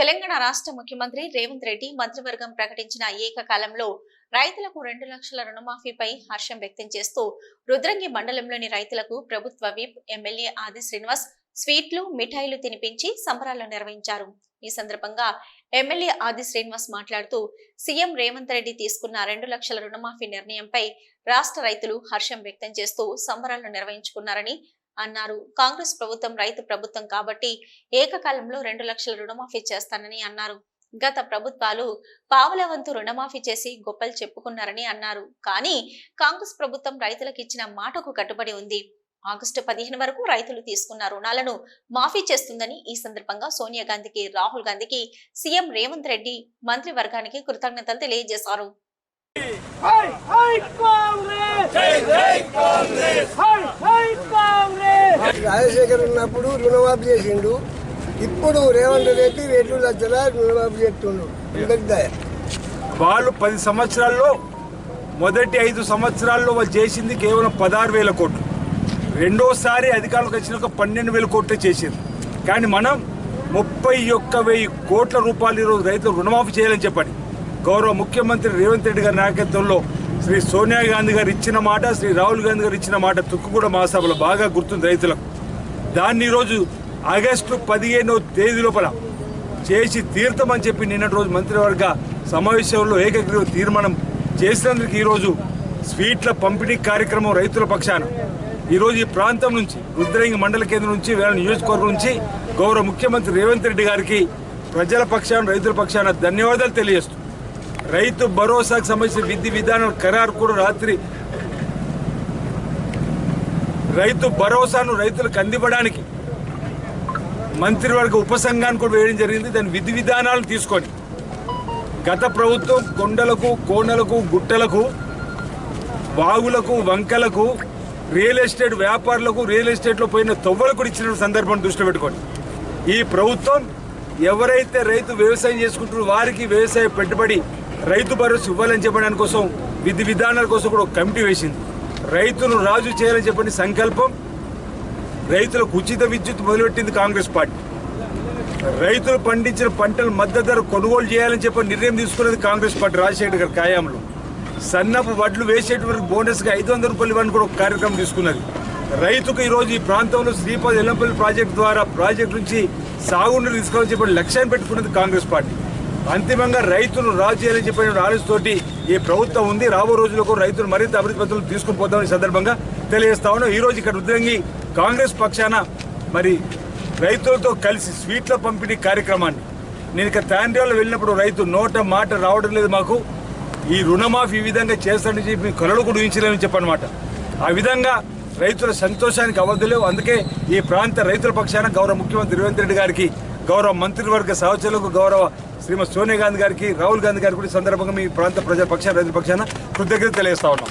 తెలంగాణ రాష్ట్ర ముఖ్యమంత్రి రేవంత్ రెడ్డి మంత్రివర్గం ప్రకటించిన ఏకకాలంలో రైతులకు రెండు లక్షల రుణమాఫీపై హర్షం వ్యక్తం చేస్తూ రుద్రంగి మండలంలోని రైతులకు ప్రభుత్వ విప్ ఎమ్మెల్యే ఆది శ్రీనివాస్ స్వీట్లు మిఠాయిలు తినిపించి సంబరాలు నిర్వహించారు. ఈ సందర్భంగా ఎమ్మెల్యే ఆది శ్రీనివాస్ మాట్లాడుతూ సీఎం రేవంత్ రెడ్డి తీసుకున్న రెండు లక్షల రుణమాఫీ నిర్ణయంపై రాష్ట్ర రైతులు హర్షం వ్యక్తం చేస్తూ సంబరాలు నిర్వహించుకున్నారని అన్నారు. కాంగ్రెస్ ప్రభుత్వం రైతు ప్రభుత్వం కాబట్టి ఏకకాలంలో రెండు లక్షల రుణమాఫీ చేస్తానని అన్నారు. గత ప్రభుత్వాలు పావుల వంతు రుణమాఫీ చేసి గొప్పలు చెప్పుకున్నారని అన్నారు. కానీ కాంగ్రెస్ ప్రభుత్వం రైతులకు ఇచ్చిన మాటకు కట్టుబడి ఉంది. ఆగస్టు పదిహేను వరకు రైతులు తీసుకున్న రుణాలను మాఫీ చేస్తుందని ఈ సందర్భంగా సోనియా గాంధీకి రాహుల్ గాంధీకి సీఎం రేవంత్ రెడ్డి మంత్రివర్గానికి కృతజ్ఞతలు తెలియజేశారు. రాజశేఖర్ ఉన్నప్పుడు రుణమాఫీ చేసిండు. ఇప్పుడు రేవంత్ రెడ్డి రెండు లక్షల రుణమాఫీ చేస్తుండు. వాళ్ళు పది సంవత్సరాల్లో మొదటి ఐదు సంవత్సరాల్లో వాళ్ళు చేసింది కేవలం పదహారు వేల కోట్లు. రెండోసారి అధికారులకు వచ్చినాక పన్నెండు వేల కోట్లు చేసింది కానీ మనం ముప్పై ఒక్క వెయ్యి కోట్ల రూపాయలు ఈరోజు రైతులు రుణమాఫీ చేయాలని చెప్పండి. గౌరవ ముఖ్యమంత్రి రేవంత్ రెడ్డి గారి నాయకత్వంలో శ్రీ సోనియా గాంధీ గారు ఇచ్చిన మాట శ్రీ రాహుల్ గాంధీ గారు ఇచ్చిన మాట తుక్కుగూడ మహాసభలో బాగా గుర్తుంది రైతులకు. దాన్ని ఈరోజు ఆగస్టు పదిహేనవ తేదీ లోపల చేసి తీర్థమని చెప్పి నిన్నటి రోజు మంత్రివర్గ సమావేశంలో ఏకగ్రీవ తీర్మానం చేసినందుకు ఈరోజు స్వీట్ల పంపిణీ కార్యక్రమం రైతుల పక్షాన. ఈరోజు ఈ ప్రాంతం నుంచి రుద్రంగి మండల కేంద్రం నుంచి వేల నియోజకవర్గం నుంచి గౌరవ ముఖ్యమంత్రి రేవంత్ రెడ్డి గారికి ప్రజల పక్షాన రైతుల పక్షాన ధన్యవాదాలు తెలియజేస్తూ రైతు భరోసాకు సంబంధించిన విధి విధానం ఖరారు కూడా రాత్రి. రైతు భరోసాను రైతులకు అందివ్వడానికి మంత్రివర్గ ఉపసంఘాన్ని కూడా వేయడం జరిగింది. దాని విధి విధానాలు తీసుకొని గత ప్రభుత్వం కొండలకు కోనలకు గుట్టలకు బాగులకు వంకలకు రియల్ ఎస్టేట్ వ్యాపారులకు రియల్ ఎస్టేట్లో పోయిన తొవ్వలు కూడా ఇచ్చిన సందర్భం దృష్టిలో పెట్టుకోండి. ఈ ప్రభుత్వం ఎవరైతే రైతు వ్యవసాయం చేసుకుంటున్నారో వారికి వ్యవసాయ పెట్టుబడి రైతు భరోసా ఇవ్వాలని చెప్పడానికి కోసం విధి విధానాల కోసం కూడా ఒక కమిటీ వేసింది. రైతును రాజు చేయాలని చెప్పని సంకల్పం రైతులకు ఉచిత విద్యుత్ మొదలుపెట్టింది కాంగ్రెస్ పార్టీ. రైతులు పండించిన పంటలు మద్దతు ధర కొనుగోలు చేయాలని చెప్పి నిర్ణయం తీసుకున్నది కాంగ్రెస్ పార్టీ రాజశేఖర్ గారి ఖాయాంలో. సన్నపు వడ్లు వేసేటువంటి బోనస్గా ఐదు వందల రూపాయలు ఇవ్వని కూడా ఒక కార్యక్రమం తీసుకున్నది. రైతుకు ఈరోజు ఈ ప్రాంతంలో శ్రీపాద ఎల్లంపల్లి ప్రాజెక్టు ద్వారా ప్రాజెక్టు నుంచి సాగునీరు తీసుకోవాలని చెప్పి లక్ష్యాన్ని పెట్టుకున్నది కాంగ్రెస్ పార్టీ. అంతిమంగా రైతులు రాజు చేయాలని చెప్పిన ఆలోచనతోటి ఈ ప్రభుత్వం ఉంది రాబో రోజులకు రైతులు మరింత అభివృద్ధి పత్రులు తీసుకుని పోతామని సందర్భంగా తెలియజేస్తా ఉన్నాం. ఈ రోజు ఇక్కడ ఉద్రంగి కాంగ్రెస్ పక్షాన మరి రైతులతో కలిసి స్వీట్ల పంపిణీ కార్యక్రమాన్ని. నేను ఇక తాండ్రాలో వెళ్ళినప్పుడు రైతు నోట మాట రావడం లేదు మాకు. ఈ రుణమాఫీ ఈ విధంగా చేస్తాడని చెప్పి కలలు కూడా ఊహించలేమని చెప్పనమాట ఆ విధంగా రైతుల సంతోషానికి అవధులేవు అందుకే ఈ ప్రాంత రైతుల పక్షాన గౌరవ ముఖ్యమంత్రి రేవంత్ రెడ్డి గారికి గౌరవ మంత్రివర్గ సహచరులకు గౌరవ శ్రీమతి సోనియా గాంధీ గారికి రాహుల్ గాంధీ గారికి కూడా ఈ సందర్భంగా మీ ప్రాంత ప్రజల పక్షాన రైతుల పక్షాన కృతజ్ఞత తెలియజేస్తా ఉన్నాం.